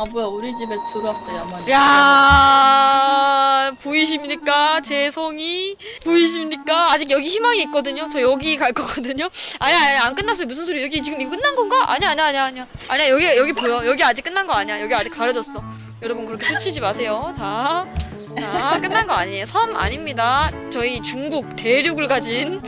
아 뭐야 우리 집에 들어왔어 야만이. 야 보이십니까? 제 성이? 보이십니까? 아직 여기 희망이 있거든요? 저 여기 갈 거거든요? 아니야 아니야 안 끝났어요. 무슨 소리? 여기 지금 이거 끝난 건가? 아니야 아니야 아니야 아니야. 아니야 여기 여기 보여. 여기 아직 끝난 거 아니야. 여기 아직 가려졌어. 여러분 그렇게 소치지 마세요. 자. 자, 끝난 거 아니에요. 섬 아닙니다. 저희 중국 대륙을 가진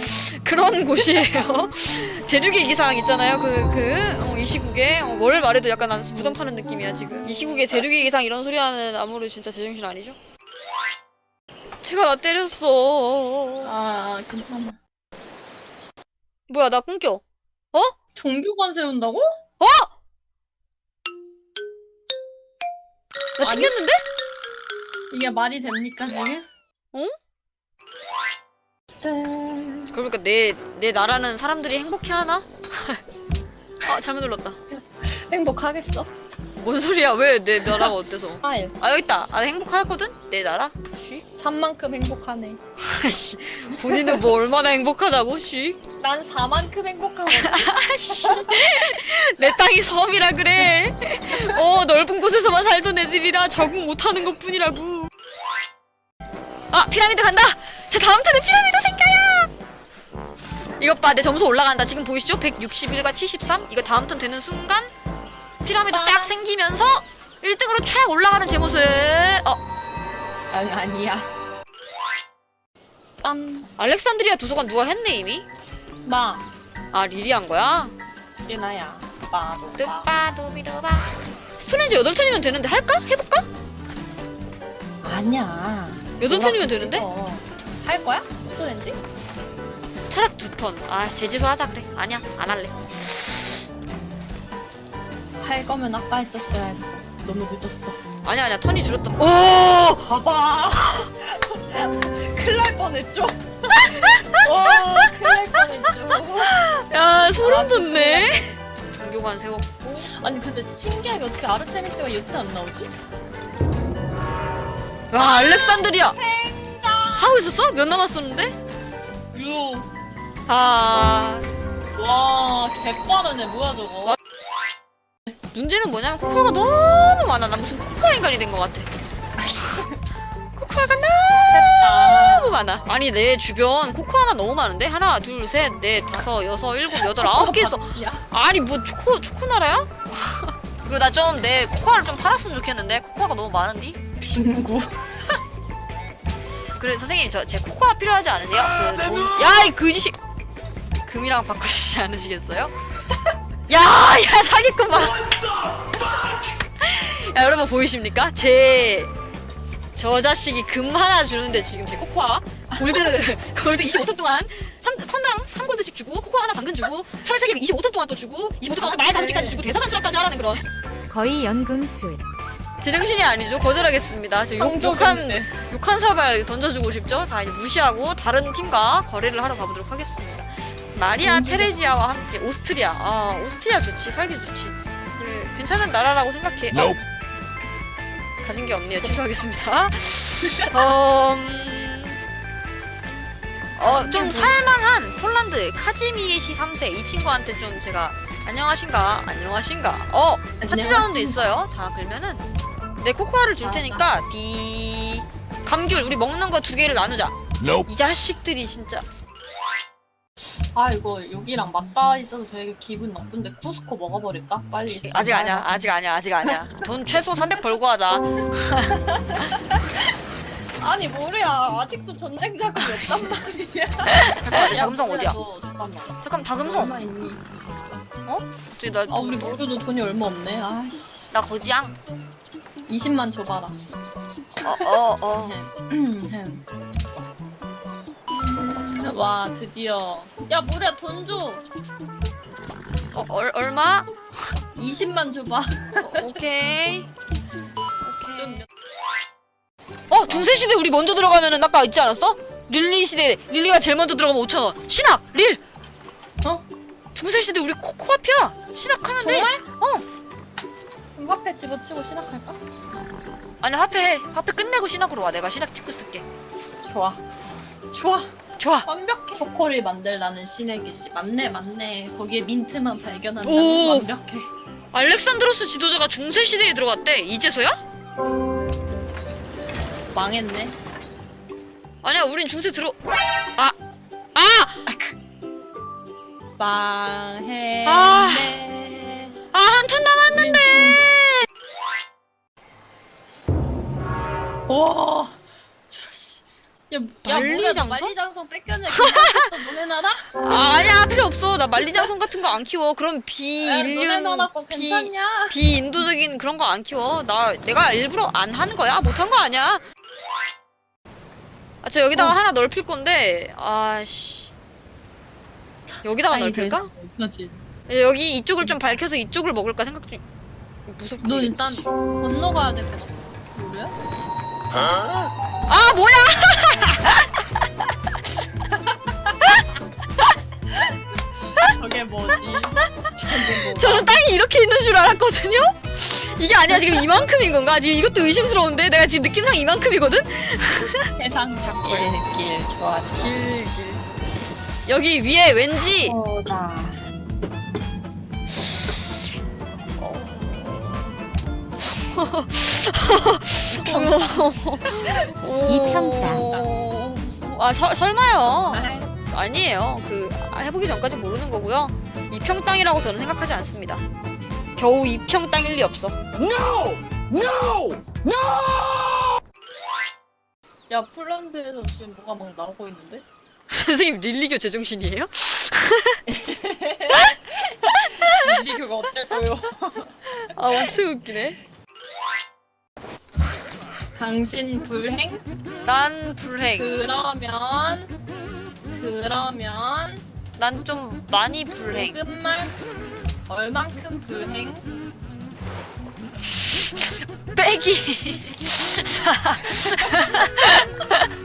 그런 곳이에요. 대륙의 기상 있잖아요. 그, 그, 어, 이 시국에, 어, 뭘 말해도 약간 난 무덤 파는 느낌이야, 지금. 이 시국에 대륙의 기상 이런 소리 하는 아무리 진짜 제정신 아니죠? 제가 나 때렸어. 아 괜찮아. 뭐야, 나 끊겨. 종교관 세운다고? 나 아니. 튕겼는데? 이게 말이 됩니까 지금? 어? 짠. 그러니까 내, 내 나라는 사람들이 행복해 하나? 아, 잘못 눌렀다. 행복하겠어? 뭔 소리야? 왜 내 나라가 어때서? 아, 여기 있다. 아, 행복하거든? 내 나라? 씨. 산만큼 행복하네. 아씨, 본인은 뭐 얼마나 행복하다고, 씨. 난 4만큼 행복하거든. 아씨, 내 땅이 섬이라 그래. 어, 넓은 곳에서만 살던 애들이라 적응 못하는 것 뿐이라고. 아, 피라미드 간다! 자, 다음 턴에 피라미드 생겨요! 이것 봐, 내 점수 올라간다. 지금 보이시죠? 161과 73? 이거 다음 턴 되는 순간, 피라미드 딱 생기면서 1등으로 촥 올라가는 제 모습. 어, 응 아니야. 빰. 알렉산드리아 도서관 누가 했네, 이미? 나. 아, 리리 한 거야? 이게 나야. 빠도 빠. 뚜빠두비두바 스톤렌지 8턴이면 되는데 할까? 해볼까? 아니야. 8턴이면 되는데? 찍어. 할 거야? 스톤렌지? 차라리 2턴 아 제지소 하자 그래 아니야 안 할래 할 거면 아까 했었어야 했어. 너무 늦었어. 아니야 아니야 턴이 줄었다 오! 봐봐. 큰일 날 뻔했죠? 와, 큰일 날 뻔했죠? 야 소름 돋네 종교관 세웠고 아니, 근데 신기하게 어떻게 아르테미스가 요트 안 나오지? 와 알렉산드리아 하고 있었어? 몇 남았었는데? 유. 아 와, 개빠르네. 뭐야, 저거. 문제는 뭐냐면 코코아가 너무 많아 나 무슨 코코아 인간이 된 것 같아 코코아가. 너무 많아 아니 내 주변 코코아가 너무 많은데? 하나 둘 셋 넷 다섯 여섯 일곱 여덟 아홉 개 있어 야 아니 뭐 초코 초코 나라야? 그리고 나 좀 내 코코아를 좀 팔았으면 좋겠는데 코코아가 너무 많은디? 빙구. 그래 선생님 저 제 코코아 필요하지 않으세요? 그 돈 야이 그지식 금이랑 바꾸시지 않으시겠어요? 야야 사기꾼 봐. 야 여러분 보이십니까? 제 저 자식이 금 하나 주는데 지금 제 코코아 골드 골드 25톤 동안 3, 선당 3골드씩 주고 코코아 하나 당근 주고 철새끼 25톤 동안 또 주고 25톤 동안 말 다섯 개까지 주고 대사관 수락까지 하라는 그런 거의 연금술. 제정신이 아니죠 거절하겠습니다 저 욕, 욕한 욕한 사발 던져주고 싶죠? 자 이제 무시하고 다른 팀과 거래를 하러 가보도록 하겠습니다. 마리아 테레지아와 함께 오스트리아. 아 오스트리아 좋지 살기 좋지. 그, 괜찮은 나라라고 생각해. 어? 가진 게 없네요. 취소하겠습니다. 어, 어, 좀 살만한 폴란드 카지미에시 3세. 이 친구한테 좀 제가 안녕하신가? 안녕하신가? 어 파티자원도 있어요. 자 그러면은 내 코코아를 줄 테니까 디 감귤 우리 먹는 거 두 개를 나누자. Nope. 이 자식들이 진짜. 아 이거 여기랑 맞닿아 있어서 되게 기분 나쁜데 쿠스코 먹어버릴까? 빨리. 아직 아니야. 아직 아니야. 아직 아니야. 돈 최소 300 벌고 하자 아니 모르야. 아직도 전쟁 자금이 없단 말이야. 자금성 어디야? 너, 잠깐만. 잠깐 얼마 있니? 갑자기 나, 아 우리 모두도 돈이 얼마 없네. 아씨. 나 거지양 20만 줘봐라. 어 어어. 와 드디어. 야 모르야 돈 줘. 어, 얼, 얼마? 20만 줘봐. 어, 오케이 어 중세 시대 우리 먼저 들어가면은 아까 있지 않았어? 릴리 시대 릴리가 제일 먼저 들어가면 5천 원 신학 릴 어? 중세 시대 우리 코, 코앞이야 신학하면 돼 정말? 어 그럼 화폐 집어치고 신학할까? 아니 화폐 해 화폐 끝내고 신학으로 와 내가 신학 찍고 쓸게 좋아 좋아 좋아 완벽해 초코를 만들라는 신의 계시 맞네 맞네 거기에 민트만 발견한다면 오. 완벽해 알렉산드로스 지도자가 중세 시대에 들어갔대. 이제서야? 망했네. 아니야, 우린 중세 들어. 아, 아, 망했네. 아. 아, 한 턴 남았는데. 와. 씨. 야, 야 뭐야? 나 만리장성 뺏겼네. 그거 너네 나라? 아, 아니야, 필요 없어. 나 만리장성 같은 거 안 키워. 야, 너네 비인륜, 나라 거 비, 괜찮냐? 비인도적인 그런 거 안 키워. 나 내가 일부러 안 하는 거야. 못한 거 아니야. 아, 저 여기다가 어. 하나 넓힐 건데. 아씨. 여기다가 넓힐까? 그렇지. 여기 이쪽을 좀 밝혀서 이쪽을 먹을까 생각 중. 무섭게. 너 일단 건너가야 될 것 같아. 뭐야? 아 뭐야? 저게 뭐지? 저게 뭐? 저는 땅이 이렇게 있는 줄 알았거든요. 이게 아니야 지금 이만큼인 건가? 지금 이것도 의심스러운데 내가 지금 느낌상 이만큼이거든. 세상 길 좋아. 길 길. 여기 위에 왠지 보자. 오. 아 설, 설마요. 아니에요. 그 아, 해보기 전까지 모르는 거고요. 이평 땅이라고 저는 생각하지 않습니다. 겨우 이평 땅일 리 없어. 야 폴란드에서 지금 뭐가 막 나오고 있는데? 선생님 릴리교 제정신이에요? 밀리교가 어때서요? 아 완전 웃기네. 당신 불행? 난 불행. 그러면 그러면 난 좀 많이 불행. 조금만 얼만큼 불행? 빼기.